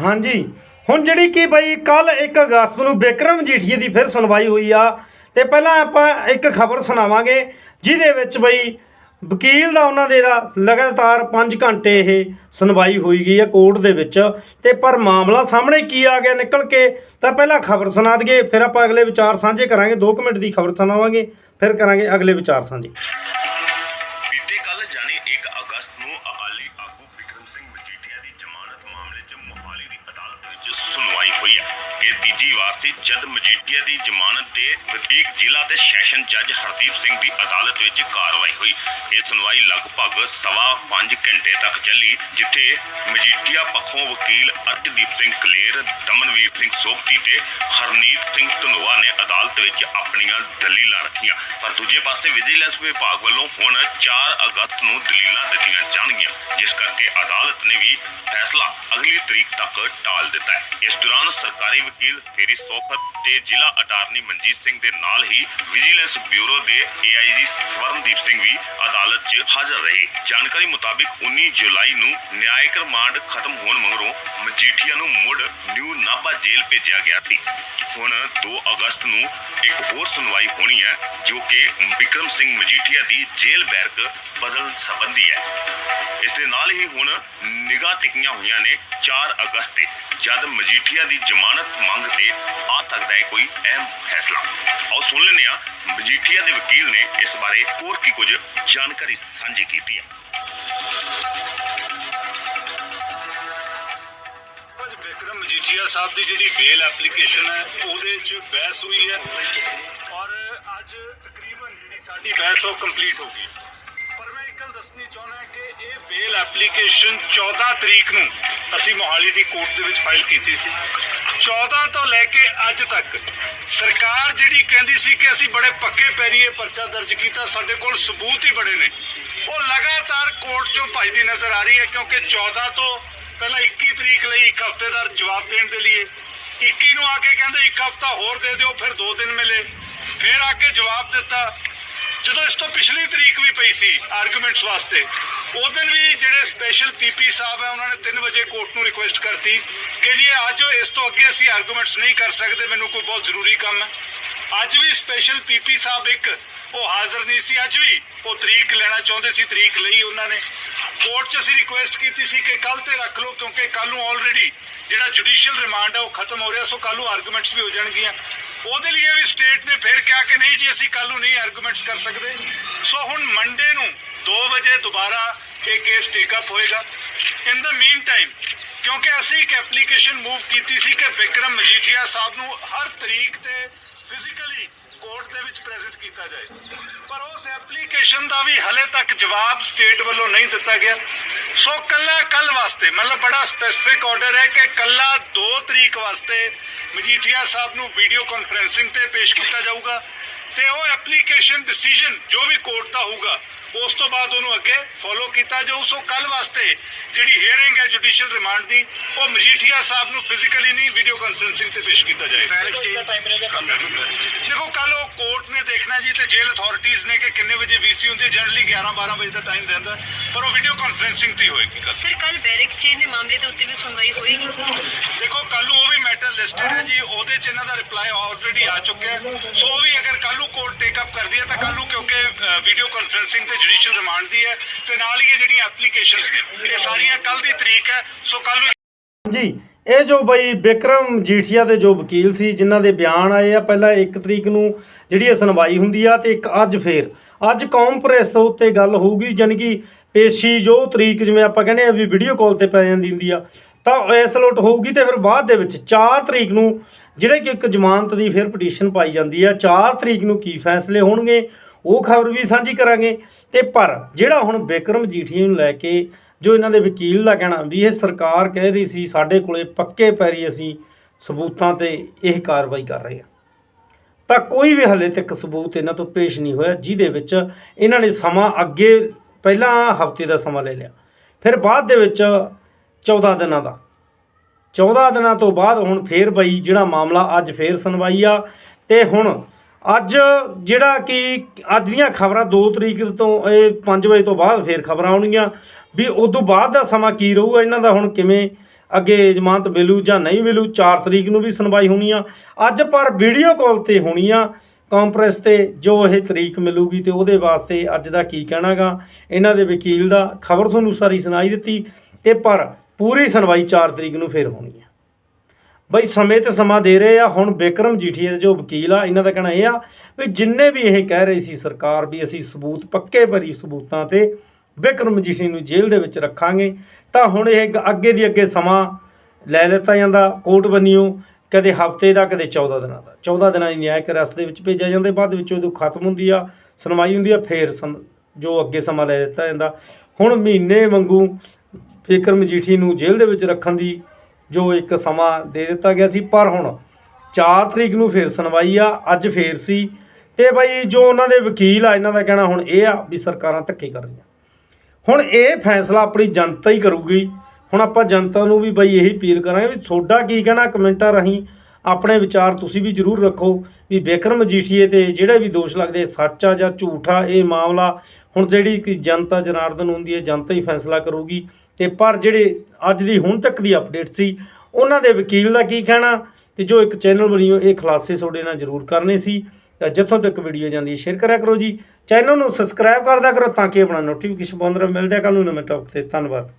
ਹਾਂਜੀ। ਹੁਣ ਜਿਹੜੀ ਕਿ ਬਈ ਕੱਲ 1 ਅਗਸਤ ਨੂੰ ਬਿਕਰਮ ਜੀਠੀਏ ਦੀ ਫਿਰ ਸੁਣਵਾਈ ਹੋਈ ਆ, ਤੇ ਪਹਿਲਾਂ ਆਪਾਂ ਇੱਕ ਖਬਰ ਸੁਣਾਵਾਂਗੇ, ਜਿਹਦੇ ਵਿੱਚ ਬਈ ਵਕੀਲ ਦਾ ਉਹਨਾਂ ਦੇ ਦਾ ਲਗਾਤਾਰ 5 ਘੰਟੇ ਇਹ ਸੁਣਵਾਈ ਹੋਈ ਗਈ ਆ ਕੋਰਟ ਦੇ ਵਿੱਚ, ਤੇ ਪਰ ਮਾਮਲਾ ਸਾਹਮਣੇ ਕੀ ਆ ਗਿਆ ਨਿਕਲ ਕੇ, ਤਾਂ ਪਹਿਲਾਂ ਖਬਰ ਸੁਣਾ ਦਈਏ, ਫਿਰ ਆਪਾਂ ਅਗਲੇ ਵਿਚਾਰ ਸਾਂਝੇ ਕਰਾਂਗੇ 2 ਮਿੰਟ ਦੀ ਖਬਰ ਸੁਣਾਵਾਂਗੇ, ਫਿਰ ਕਰਾਂਗੇ ਅਗਲੇ ਵਿਚਾਰ ਸਾਂਝੇ। ਇਹ ਤੀਜੀ ਵਾਰ ਸੀ ਜਦ ਮਜੀਠੀਆ ਦੀ ਜ਼ਮਾਨਤ ਤੇ ਵਧੀਕ ਜ਼ਿਲ੍ਹਾ ਦੇ ਸੈਸ਼ਨ ਜੱਜ ਹਰਦੀਪ ਸਿੰਘ ਦੀ ਅਦਾਲਤ ਵਿੱਚ ਕਾਰਵਾਈ ਹੋਈ। ਇਹ ਸੁਣਵਾਈ ਲਗਭਗ ਸਵਾ 5 ਘੰਟੇ ਤੱਕ ਚੱਲੀ, ਜਿੱਥੇ ਮਜੀਠੀਆ ਪੱਖੋਂ ਵਕੀਲ ਅਰਸ਼ਦੀਪ ਸਿੰਘ ਕਲੇਰ, ਦਮਨਵੀਰ ਸਿੰਘ ਸੋਭਤੀ ਤੇ ਹਰਨੀਤ ਸਿੰਘ ਧਨੋਆ ਨੇ ਅਦਾਲਤ ਵਿੱਚ ਆਪਣੀਆਂ ਦਲੀਲਾਂ ਰੱਖੀਆਂ। ਪਰ ਦੂਜੇ ਪਾਸੇ ਵਿਜੀਲੈਂਸ ਵਿਭਾਗ ਵੱਲੋਂ ਹੁਣ 4 ਅਗਸਤ ਨੂੰ ਦਲੀਲਾਂ ਦਿੱਤੀਆਂ ਜਾਣਗੀਆਂ, ਜਿਸ ਕਰਕੇ ਅਦਾਲਤ ਨੇ ਵੀ ਫੈਸਲਾ ਅਗਲੀ ਤਰੀਕ ਤੱਕ ਟਾਲ ਦਿੱਤਾ ਹੈ। ਇਸ ਦੌਰਾਨ ਸਰਕਾਰੀ ਵਕੀਲ ਫੇਰੀ ਸੋਫਤ ਤੇ ਜ਼ਿਲ੍ਹਾ ਅਟਾਰਨੀ ਮਨਜੀਤ ਸਿੰਘ ਦੇ ਨਾਲ ਹੀ ਵਿਜੀਲੈਂਸ ਬਿਊਰੋ ਦੇ ਏਆਈਜੀ ਸਵਰਨਦੀਪ ਸਿੰਘ ਵੀ ਅਦਾਲਤ 'ਚ ਹਾਜ਼ਰ ਰਹੇ। ਜਾਣਕਾਰੀ ਮੁਤਾਬਿਕ 19 ਜੁਲਾਈ ਨੂੰ ਨਿਆਇਕ ਰਿਮਾਂਡ ਖਤਮ ਹੋਣ ਮਗਰੋਂ ਮਜੀਠੀਆ ਨੂੰ ਮੁੜ ਨਿਊ ਨਾਭਾ ਜੇਲ੍ਹ ਭੇਜਿਆ ਗਿਆ ਸੀ। ਹੁਣ 2 ਅਗਸਤ ਨੂੰ ਇੱਕ ਹੋਰ ਸੁਣਵਾਈ ਹੋਣੀ ਹੈ, ਜੋ ਕਿ ਵਿਕਰਮ ਸਿੰਘ ਮਜੀਠੀਆ ਦੀ ਜੇਲ੍ਹ ਬੈਰਕ ਬਦਲਣ ਸੰਬੰਧੀ ਹੈ। ਇਸ ਦੇ ਨਾਲ ਹੀ ਹੁਣ ਨਿਗਾਹ ਟਿਕੀਆਂ ਹੋਈਆਂ ਨੇ 4 ਅਗਸਤ ਤੇ, ਜਦ ਮਜੀਠੀਆ ਦੀ ਜ਼ਮਾਨਤ ਮੰਗ ਤੇ ਆ ਸਕਦਾ ਹੈ ਕੋਈ ਅਹਿਮ ਫੈਸਲਾ। ਆਓ ਸੁਣ ਲੈਂਦੇ ਹਾਂ, ਮਜੀਠੀਆ ਦੇ ਵਕੀਲ ਨੇ ਇਸ ਬਾਰੇ ਹੋਰ ਕੀ ਕੁਝ ਜਾਣਕਾਰੀ ਸਾਂਝੀ ਕੀਤੀ ਹੈ। ਅੱਜ ਵਿਕਰਮ ਮਜੀਠੀਆ ਸਾਹਿਬ ਦੀ ਜਿਹੜੀ ਬੇਲ ਐਪਲੀਕੇਸ਼ਨ ਹੈ, ਉਹਦੇ 'ਚ ਬਹਿਸ ਹੋਈ ਹੈ। ਔਰ ਅੱਜ ਤਕਰੀਬਨ ਜਿਹੜੀ ਸਾਡੀ ਬਹਿਸ ਉਹ ਕੰਪਲੀਟ ਹੋ ਗਈ। ਪਰ ਮੈਂ ਇੱਕ ਗੱਲ ਦੱਸਣੀ ਚਾਹੁੰਦਾ ਕਿ ਇਹ ਬੇਲ ਐਪਲੀਕੇਸ਼ਨ 14 ਤਰੀਕ ਨੂੰ ਅਸੀਂ ਮੋਹਾਲੀ ਦੀ ਕੋਰਟ ਦੇ ਵਿੱਚ ਫਾਈਲ ਕੀਤੀ ਸੀ। 14 ਤੋਂ ਲੈ ਕੇ ਅੱਜ ਤੱਕ ਸਰਕਾਰ ਜਿਹੜੀ ਕਹਿੰਦੀ ਸੀ ਕਿ ਅਸੀਂ ਬੜੇ ਪੱਕੇ ਪੈਰੀਏ ਪਰਚਾ ਦਰਜ ਕੀਤਾ, ਸਾਡੇ ਕੋਲ ਸਬੂਤ ਹੀ ਬੜੇ ਨੇ। ਉਹ ਲਗਾਤਾਰ ਕੋਰਟ 'ਚੋਂ ਭੱਜਦੀ ਨਜ਼ਰ ਆ ਰਹੀ ਹੈ ਕਿਉਂਕਿ 14 ਤੋਂ ਪਹਿਲਾਂ 21 ਤਰੀਕ ਲਈ ਇੱਕ ਹਫ਼ਤੇ ਦਾ ਜਵਾਬ ਦੇਣ ਦੇ ਲਈ 21 ਨੂੰ ਆ ਕੇ ਕਹਿੰਦੇ ਇੱਕ ਹਫ਼ਤਾ ਹੋਰ ਦੇ ਦਿਓ, ਫਿਰ 2 ਦਿਨ ਮਿਲੇ। ਫਿਰ ਆ ਕੇ ਜਵਾਬ ਦਿੱਤਾ ਜਦੋਂ ਇਸ ਤੋਂ ਪਿਛਲੀ ਤਰੀਕ ਵੀ ਪਈ ਸੀ ਆਰਗੂਮੈਂਟਸ ਵਾਸਤੇ, ਉਹ ਦਿਨ ਵੀ ਜਿਹੜੇ ਸਪੈਸ਼ਲ ਪੀਪੀ ਸਾਹਿਬ ਹੈ ਉਹਨਾਂ ਨੇ 3 ਵਜੇ ਕੋਰਟ ਨੂੰ ਰਿਕੁਐਸਟ ਕਰਤੀ ਕਿ ਜੀ ਅੱਜ ਇਸ ਤੋਂ ਅੱਗੇ ਅਸੀਂ ਆਰਗੂਮੈਂਟਸ ਨਹੀਂ ਕਰ ਸਕਦੇ, ਮੈਨੂੰ ਕੋਈ ਬਹੁਤ ਜ਼ਰੂਰੀ ਕੰਮ ਹੈ। ਅੱਜ ਵੀ ਸਪੈਸ਼ਲ ਪੀਪੀ ਸਾਹਿਬ ਇੱਕ, ਉਹ ਹਾਜ਼ਰ ਨਹੀਂ ਸੀ ਅੱਜ ਵੀ, ਉਹ ਤਰੀਕ ਲੈਣਾ ਚਾਹੁੰਦੇ ਸੀ, ਤਰੀਕ ਲਈ ਉਹਨਾਂ ਨੇ। ਕੋਰਟ 'ਚ ਅਸੀਂ ਰਿਕੁਐਸਟ ਕੀਤੀ ਸੀ ਕਿ ਕੱਲ ਤੇ ਰੱਖ ਲਓ, ਕਿਉਂਕਿ ਕੱਲ ਨੂੰ ਆਲਰੇਡੀ ਜਿਹੜਾ ਜੁਡੀਸ਼ੀਅਲ ਰਿਮਾਂਡ ਹੈ ਉਹ ਖਤਮ ਹੋ ਰਿਹਾ, ਸੋ ਕੱਲ ਨੂੰ ਆਰਗੂਮੈਂਟਸ ਵੀ ਹੋ ਜਾਣਗੀਆਂ। ਉਹਦੇ ਲਈ ਵੀ ਸਟੇਟ ਨੇ ਫਿਰ ਕਿਹਾ ਕਿ ਨਹੀਂ ਜੀ, ਅਸੀਂ ਕੱਲ ਨੂੰ ਨਹੀਂ ਆਰਗੂਮੈਂਟਸ ਕਰ ਸਕਦੇ। ਸੋ ਹੁਣ ਮੰਡੇ ਨੂੰ 2 ਵਜੇ ਦੁਬਾਰਾ ਇਹ ਕੇਸ ਟੇਕ ਅਪ ਹੋਏਗਾ। ਇਨ ਦਾ ਮੀਨ ਟਾਈਮ ਕਿਉਂਕਿ ਅਸੀਂ ਇੱਕ ਐਪਲੀਕੇਸ਼ਨ ਮੂਵ ਕੀਤੀ ਸੀ ਕਿ ਵਿਕਰਮ ਮਜੀਠੀਆ ਸਾਹਿਬ ਨੂੰ ਹਰ ਤਰੀਕ ਤੇ ਫਿਜ਼ੀਕਲੀ ਕੋਰਟ ਦੇ ਵਿੱਚ ਪ੍ਰੈਜ਼ੈਂਟ ਕੀਤਾ ਜਾਏ। ਪਰ ਉਸ ਐਪਲੀਕੇਸ਼ਨ ਦਾ ਵੀ ਹਲੇ ਤੱਕ ਜਵਾਬ ਸਟੇਟ ਵੱਲੋਂ ਨਹੀਂ ਦਿੱਤਾ ਗਿਆ। ਸੋ ਕੱਲਾ ਕੱਲ ਵਾਸਤੇ ਮਤਲਬ ਬੜਾ ਸਪੈਸੀਫਿਕ ਆਰਡਰ ਹੈ ਕਿ ਕੱਲਾ 2 ਤਰੀਕ ਵਾਸਤੇ ਮਜੀਠੀਆ ਸਾਹਿਬ ਨੂੰ ਵੀਡੀਓ ਕਾਨਫਰੈਂਸਿੰਗ ਤੇ ਪੇਸ਼ ਕੀਤਾ ਜਾਊਗਾ ਤੇ ਉਹ ਐਪਲੀਕੇਸ਼ਨ ਡਿਸੀਜਨ ਜੋ ਵੀ ਕੋਰਟ ਦਾ ਹੋਊਗਾ ਉਸ ਤੋਂ ਬਾਅਦ ਉਹਨੂੰ ਅੱਗੇ ਫੋਲੋ ਕੀਤਾ ਜਾਊ। ਸੋ ਕੱਲ ਵਾਸਤੇ ਜਿਹੜੀ ਹੀਅਰਿੰਗ ਹੈ ਜੁਡੀਸ਼ੀਅਲ ਰਿਮਾਂਡ ਦੀ ਉਹ ਮਜੀਠੀਆ ਸਾਹਿਬ ਨੂੰ ਫਿਜ਼ੀਕਲੀ ਨਹੀਂ ਵੀਡੀਓ ਕਾਨਫਰੈਂਸਿੰਗ ਤੇ ਪੇਸ਼ ਕੀਤਾ ਜਾਏਗਾ। ਦੇਖੋ ਕੱਲ ਉਹ ਕੋਰਟ ਨੇ ਦੇਖਣਾ ਜੀ ਤੇ ਜੇਲ੍ਹ ਅਥਾਰਟੀਆਂ ਨੇ ਕਿ ਵਜੇ ਵੀਸੀ ਹੁੰਦੀ ਹੈ ਜਨਰਲੀ 11 12 ਵਜੇ ਦਾ ਟਾਈਮ ਦਿੰਦਾ ਪਰ ਉਹ ਵੀਡੀਓ ਕਾਨਫਰੈਂਸਿੰਗ ਤੇ ਹੋਏਗੀ ਕੱਲ ਸਰ ਕੱਲ ਬੈਰਿਕ ਚੇਨ ਦੇ ਮਾਮਲੇ ਦੇ ਉੱਤੇ ਵੀ ਸੁਣਵਾਈ ਹੋਏਗੀ ਦੇਖੋ ਕੱਲ ਨੂੰ ਉਹ ਵੀ ਮੈਟਰ ਲਿਸਟਡ ਹੈ ਜੀ। ਉਹਦੇ ਚ ਇਹਨਾਂ ਦਾ ਰਿਪਲਾਈ ਆਲਰੇਡੀ ਆ ਚੁੱਕਿਆ ਹੈ। ਸੋ ਉਹ ਵੀ ਅਗਰ ਕੱਲ ਨੂੰ ਕੋਰਟ ਟੇਕ ਅਪ ਕਰਦੀ ਹੈ ਤਾਂ ਕੱਲ ਨੂੰ ਕਿਉਂਕਿ ਵੀਡੀਓ ਕਾਨਫਰੈਂਸਿੰਗ ਤੇ ਜੁਡੀਸ਼ੀਅਲ ਰਿਮਾਂਡ ਦੀ ਹੈ। ਤੇ ਨਾਲ ਹੀ ਇਹ ਜਿਹੜੀਆਂ ਐਪਲੀਕੇਸ਼ਨਸ ਨੇ ਇਹ ਸਾਰੀਆਂ ਕੱਲ ਦੀ ਤਰੀਕ ਹੈ। ਸੋ ਕੱਲ ਨੂੰ ਜੀ ਇਹ ਜੋ ਬਈ ਬਿਕਰਮ ਜੀਠੀਆ ਦੇ ਜੋ ਵਕੀਲ ਸੀ ਜਿਨ੍ਹਾਂ ਦੇ ਬਿਆਨ ਆਏ ਆ ਪਹਿਲਾਂ 1 ਤਰੀਕ ਨੂੰ ਜਿਹੜੀ ਇਹ ਸੁਣਵਾਈ ਹੁੰਦੀ ਆ ਤੇ ਇੱਕ ਅੱਜ ਫੇਰ। ਅੱਜ ਕੌਮ ਪ੍ਰੈਸ ਉੱਤੇ ਗੱਲ ਹੋਊਗੀ, ਜਾਣੀ ਕਿ ਪੇਸ਼ੀ ਜੋ ਤਰੀਕ ਜਿਵੇਂ ਆਪਾਂ ਕਹਿੰਦੇ ਆ ਵੀ ਵੀਡੀਓ ਕਾਲ ਤੇ ਪੈ ਜਾਂਦੀ ਹੁੰਦੀ ਆ, ਤਾਂ ਇਸ ਲੋਟ ਹੋਊਗੀ ਤੇ ਫਿਰ ਬਾਅਦ ਦੇ ਵਿੱਚ 4 ਤਰੀਕ ਨੂੰ ਜਿਹੜੇ ਕਿ ਇੱਕ ਜ਼ਮਾਨਤ ਦੀ ਫਿਰ ਪਟੀਸ਼ਨ ਪਾਈ ਜਾਂਦੀ ਆ 4 ਤਰੀਕ ਨੂੰ ਕੀ ਫੈਸਲੇ ਹੋਣਗੇ, ਉਹ ਖਬਰ ਵੀ ਸਾਂਝੀ ਕਰਾਂਗੇ। ਤੇ ਪਰ ਜਿਹੜਾ ਹੁਣ ਬਿਕਰਮ ਜੀਠੀਆ ਨੂੰ ਲੈ ਕੇ ਜੋ ਇਹਨਾਂ ਦੇ ਵਕੀਲ ਦਾ ਕਹਿਣਾ ਵੀ ਇਹ ਸਰਕਾਰ ਕਹਿ ਰਹੀ ਸੀ, ਸਾਡੇ ਕੋਲੇ ਪੱਕੇ ਪੈਰੀ ਅਸੀਂ ਸਬੂਤਾਂ ਤੇ ਇਹ ਕਾਰਵਾਈ ਕਰ ਰਹੇ ਹਾਂ। ਤਾਂ ਕੋਈ ਵੀ ਹਲੇ ਤੱਕ ਸਬੂਤ ਇਹਨਾਂ ਤੋਂ ਪੇਸ਼ ਨਹੀਂ ਹੋਇਆ, ਜਿਹਦੇ ਵਿੱਚ ਇਹਨਾਂ ਨੇ ਸਮਾਂ ਅੱਗੇ, ਪਹਿਲਾਂ ਹਫ਼ਤੇ ਦਾ ਸਮਾਂ ਲੈ ਲਿਆ। ਫਿਰ ਬਾਅਦ ਦੇ ਵਿੱਚ 14 ਦਿਨਾਂ ਦਾ। 14 ਦਿਨਾਂ ਤੋਂ ਬਾਅਦ ਹੁਣ ਫੇਰ ਬਈ ਜਿਹੜਾ ਮਾਮਲਾ ਅੱਜ ਫੇਰ ਸੁਣਵਾਈ ਆ, ਤੇ ਹੁਣ ਅੱਜ ਜਿਹੜਾ ਕਿ ਅੱਜ ਦੀਆਂ ਖਬਰਾਂ 2 ਤਰੀਕ ਤੋਂ, ਇਹ 5 ਵਜੇ ਤੋਂ ਬਾਅਦ ਫੇਰ ਖਬਰਾਂ ਆਉਣਗੀਆਂ, ਵੀ ਉਸ ਤੋਂ ਬਾਅਦ ਦਾ ਸਮਾਂ ਕੀ ਰਹੂਗਾ, ਇਹਨਾਂ ਦਾ ਹੁਣ ਕਿਵੇਂ ਅੱਗੇ ਜ਼ਮਾਨਤ ਮਿਲੂ ਜਾਂ ਨਹੀਂ ਮਿਲੂ 4 ਤਰੀਕ ਨੂੰ ਵੀ ਸੁਣਵਾਈ ਹੋਣੀ ਆ। ਅੱਜ ਪਰ ਵੀਡੀਓ ਕਾਲ ਤੇ ਹੋਣੀ ਆ ਕਾਨਫਰੰਸ ਤੇ, ਜੋ ਇਹ ਤਰੀਕ ਮਿਲੂਗੀ ਤੇ ਉਹਦੇ ਵਾਸਤੇ ਅੱਜ ਦਾ ਕੀ ਕਹਿਣਾਗਾ? ਇਹਨਾਂ ਦੇ ਵਕੀਲ ਦਾ ਖਬਰ ਤੁਹਾਨੂੰ ਸਾਰੀ ਸੁਣਾਈ ਦਿੱਤੀ ਤੇ ਪਰ ਪੂਰੀ ਸੁਣਵਾਈ 4 ਤਰੀਕ ਨੂੰ ਫੇਰ ਹੋਣੀ ਆ। ਬਈ ਸਮੇਂ ਤੇ ਸਮਾਂ ਦੇ ਰਹੇ ਆ, ਹੁਣ ਬਿਕਰਮ ਜੀਠੀਆ ਦੇ ਜੋ ਵਕੀਲ ਆ, ਇਹਨਾਂ ਦਾ ਕਹਿਣਾ ਇਹ ਆ ਵੀ ਜਿੰਨੇ ਵੀ ਇਹ ਕਹਿ ਰਹੀ ਸੀ ਸਰਕਾਰ ਵੀ ਅਸੀਂ ਸਬੂਤ ਪੱਕੇ ਭਰੀ ਸਬੂਤਾਂ ਤੇ ਬਿਕਰਮ ਜੀਠੀ ਨੂੰ ਜੇਲ੍ਹ ਦੇ ਵਿੱਚ ਰੱਖਾਂਗੇ। ਤਾਂ ਹੁਣ ਇਹ ਅੱਗੇ ਦੀ ਅੱਗੇ ਸਮਾਂ ਲੈ ਲਿੱਤਾ ਜਾਂਦਾ, ਕੋਰਟ ਬੰਨਿਓ, ਕਦੇ ਹਫ਼ਤੇ ਦਾ, ਕਦੇ 14 ਦਿਨਾਂ ਦਾ। 14 ਦਿਨਾਂ ਦੀ ਨਿਆਇਕ ਰਸਤੇ ਦੇ ਵਿੱਚ ਭੇਜਿਆ ਜਾਂਦਾ, ਬਾਅਦ ਵਿੱਚ ਜਦੋਂ ਖਤਮ ਹੁੰਦੀ ਆ, ਸੁਣਵਾਈ ਹੁੰਦੀ ਆ, ਫੇਰ ਸਮ- ਜੋ ਅੱਗੇ ਸਮਾਂ ਲੈ ਦਿੱਤਾ ਜਾਂਦਾ। ਹੁਣ ਮਹੀਨੇ ਵਾਂਗੂ ਬਿਕਰਮ ਮਜੀਠੀ ਨੂੰ ਜੇਲ੍ਹ ਦੇ ਵਿੱਚ ਰੱਖਣ ਦੀ ਜੋ ਇੱਕ ਸਮਾਂ ਦੇ ਦਿੱਤਾ ਗਿਆ ਸੀ, ਪਰ ਹੁਣ 4 ਤਰੀਕ ਨੂੰ ਫੇਰ ਸੁਣਵਾਈ ਆ, ਅੱਜ ਫੇਰ ਸੀ। ਤੇ ਬਾਈ ਜੋ ਉਹਨਾਂ ਦੇ ਵਕੀਲ ਆ, ਇਹਨਾਂ ਦਾ ਕਹਿਣਾ ਹੁਣ ਇਹ ਆ ਵੀ ਸਰਕਾਰਾਂ ਧੱਕੇ ਕਰ ਰਹੀਆਂ। ਹੁਣ ਇਹ ਫੈਸਲਾ ਆਪਣੀ ਜਨਤਾ ਹੀ ਕਰੂਗੀ। ਹੁਣ ਆਪਾਂ ਜਨਤਾ ਨੂੰ ਵੀ ਬਈ ਇਹੀ ਅਪੀਲ ਕਰਾਂਗੇ ਵੀ ਤੁਹਾਡਾ ਕੀ ਕਹਿਣਾ, ਕਮੈਂਟਾਂ ਰਾਹੀਂ ਆਪਣੇ ਵਿਚਾਰ ਤੁਸੀਂ ਵੀ ਜ਼ਰੂਰ ਰੱਖੋ ਵੀ ਬਿਕਰਮ ਮਜੀਠੀਏ ਤੇ ਜਿਹੜੇ ਵੀ ਦੋਸ਼ ਲੱਗਦੇ, ਸੱਚ ਆ ਜਾਂ ਝੂਠ ਆ, ਇਹ ਮਾਮਲਾ ਹੁਣ ਜਿਹੜੀ ਕਿ ਜਨਤਾ ਜਨਾਰਦਨ ਹੁੰਦੀ ਹੈ, ਜਨਤਾ ਹੀ ਫੈਸਲਾ ਕਰੂਗੀ। ਤੇ ਪਰ ਜਿਹੜੇ ਅੱਜ ਦੀ ਹੁਣ ਤੱਕ ਦੀ ਅਪਡੇਟ ਸੀ, ਉਹਨਾਂ ਦੇ ਵਕੀਲ ਦਾ ਕੀ ਕਹਿਣਾ? ਤੇ ਜੋ ਇੱਕ ਚੈਨਲ ਬਣੀ ਇਹ ਖੁਲਾਸੇ ਤੁਹਾਡੇ ਨਾਲ ਜ਼ਰੂਰ ਕਰਨੇ ਸੀ। ਜਿੱਥੋਂ ਤੱਕ ਵੀਡੀਓ ਜਾਂਦੀ ਹੈ ਸ਼ੇਅਰ ਕਰਿਆ ਕਰੋ ਜੀ। ਚੈਨਲ ਨੂੰ ਸਬਸਕ੍ਰਾਈਬ ਕਰਦਾ ਕਰੋ ਤਾਂ ਕਿ ਆਪਣਾ ਨੋਟੀਫਿਕੇਸ਼ਨ ਬੰਦ ਰਹੇ। ਮਿਲਦੇ ਆ ਕੱਲ ਨੂੰ ਨਵੇਂ ਟੌਪਿਕ ਤੇ। ਧੰਨਵਾਦ।